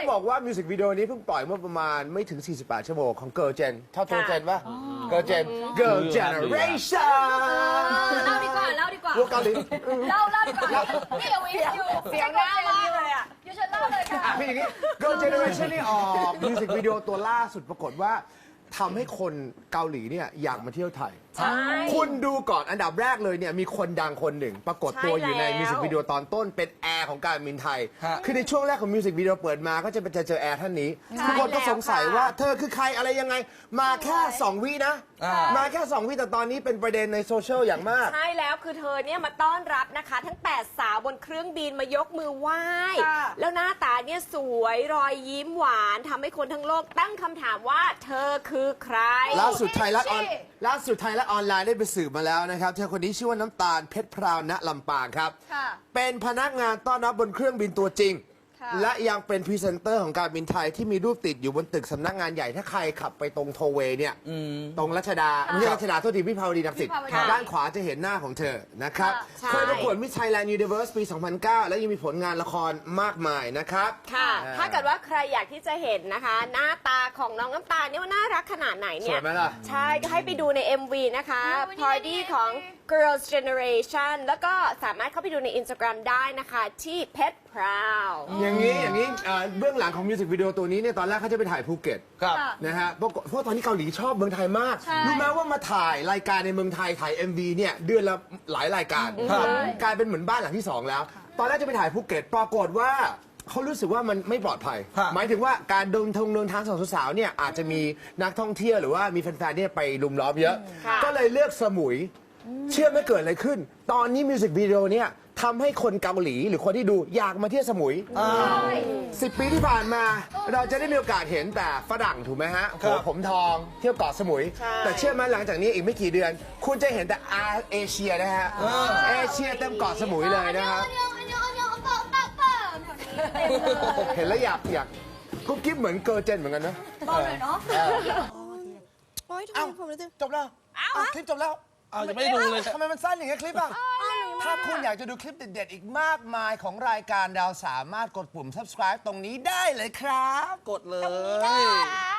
ต้องบอกว่ามิวสิกวิดีโอนี้เพิ่งปล่อยเมื่อประมาณไม่ถึง 48 ชั่วโมงของ Girl Gen เท่าตัว Gen ป่ะ Girl Gen Girl Generation เล่าดีกว่าเล่าดีกว่าลูกเกาหลีเล่าเล่าดีกว่านี่เอวิสอยู่เสียงหน้ามากเลยอะยูชนเล่าเลยค่ะอะคืออย่างนี้ Girl Generation นี่ออกมิวสิกวิดีโอตัวล่าสุดปรากฏว่า ทำให้คนเกาหลีเนี่ยอยากมาเที่ยวไทย ใช่ คุณดูก่อนอันดับแรกเลยเนี่ยมีคนดังคนหนึ่ง ปรากฏตัวอยู่ในใช่แล้ว มิวสิกวิดีโอตอนต้นเป็นแอร์ของการบินไทย ฮะ คือในช่วงแรกของมิวสิกวิดีโอเปิดมาก็จะเป็นจะเจอแอร์ท่านนี้ใช่ทุกคนก็สงสัยแล้วค่ะว่าเธอคือใครอะไรยังไง มาแค่ 2 วินะ อ่า มาแค่ 2 วิแต่ตอนนี้เป็นประเด็นในโซเชียลอย่างมาก ใช่แล้วคือเธอเนี่ยมาต้อนรับนะคะ ทั้ง 8 สาวบนเครื่องบินมายกมือไหว้ ค่ะ แล้วหน้าตา เนี่ยสวยรอยยิ้มหวานทำให้คนทั้งโลกตั้งคำถามว่าเธอคือใคร ล่าสุดไทยรัฐออนนี่ล่าสุดไทยรัฐออนไลน์ได้ไปสืบมาแล้วนะครับ เธอคนนี้ชื่อว่าน้ำตาลเพชรพราวณลำปางครับ ค่ะ เป็นพนักงานต้อนรับบนเครื่องบินตัวจริง ค่ะและยังเป็นพรีเซนเตอร์ของการบินไทยที่มีรูปติดอยู่บนตึกสำนักงานใหญ่ถ้าใครขับไปตรงโทเวย์เนี่ยตรงรัชดาไม่ใช่รัชดาโทษทีวิภาวดีรังสิตวิภาวดีด้านขวาจะเห็นหน้าของเธอนะครับใช่เคยประกวดมิสไทยแลนด์ยูนิเวอร์สปี 2009 และยังมีผลงานละครมากมายนะครับ ค่ะอ่าถ้าเกิดว่าใครอยากที่จะเห็นนะคะ หน้าตาของน้องน้ำตาลเนี่ยว่าน่ารักขนาดไหนสเนี่วยยไหมล่ะ ใช่ก็ให้ไปดูใน MV นะคะโอ้ยนี่ Party นี่ของ Girls Generation แล้วก็สามารถเข้าไปดูใน Instagram ได้นะคะ ที่ Pet Proud อย่างนี้อย่างนี้เอ่อเบื้องหลังของมิวสิกวิดีโอตัวนี้เนี่ยตอนแรกเขาจะไปถ่ายภูเก็ตครับ ค่ะ นะฮะเพราะเพราะตอนนี้เกาหลีชอบเมืองไทยมาก ใช่รู้ไหมว่ามาถ่ายรายการในเมืองไทยถ่าย MV เนี่ยเดือนละหลายรายการครับ กลายเป็นเหมือนบ้านหลังที่สองแล้ว ตอนแรกจะไปถ่ายภูเก็ตปรากฏว่าเขารู้สึกว่ามันไม่ปลอดภัย ฮะ หมายถึงว่าการเดินทงเดินทางสองสาวๆเนี่ยอาจจะมีนักท่องเที่ยวหรือว่ามีแฟนๆเนี่ยไปลุมล้อมเยอะค่ะก็เลยเลือกสมุย เชื่อไหม่เกิดอะไรขึ้น ตอนนี้มิวสิกวิดีโอเนี่ยทำให้คนเกาหลีหรือคนที่ดูอยากมาเที่ยวสมุยสิบปีที่ผ่านมา เราจะได้มีโอกาสเห็นแต่ฝรั่งถูกไหมฮะครับหัวผมทองเที่ยวเกาะสมุยใช่แต่เชื่อไหมหลังจากนี้อีกไม่กี่เดือน คุณจะเห็นแต่อาเอเชียนะฮะเอเชียเต็มเกาะสมุยเลยนะครับอันยองอันยองอันยองอันยองอันยองอันยองแถวนี้เต็มเลยเห็นแล้วอยากอยากกุ๊บกิ๊บเหมือนเกอร์เจนเหมือนกันนะบอกหน่อยเนาะโอ๊ยทำเอ้าไมผมรู้สึกจบแล้วอ้าวคลิปจบแล้ว เอายังไม่ได้ดูเลยทำไมมันสั้นอย่างเงี้ยคลิปอะ ถ้าคุณอยากจะดูคลิปเด็ดๆ อีกมากมายของรายการเราสามารถกดปุ่ม subscribe ตรงนี้ได้เลยครับ กดเลย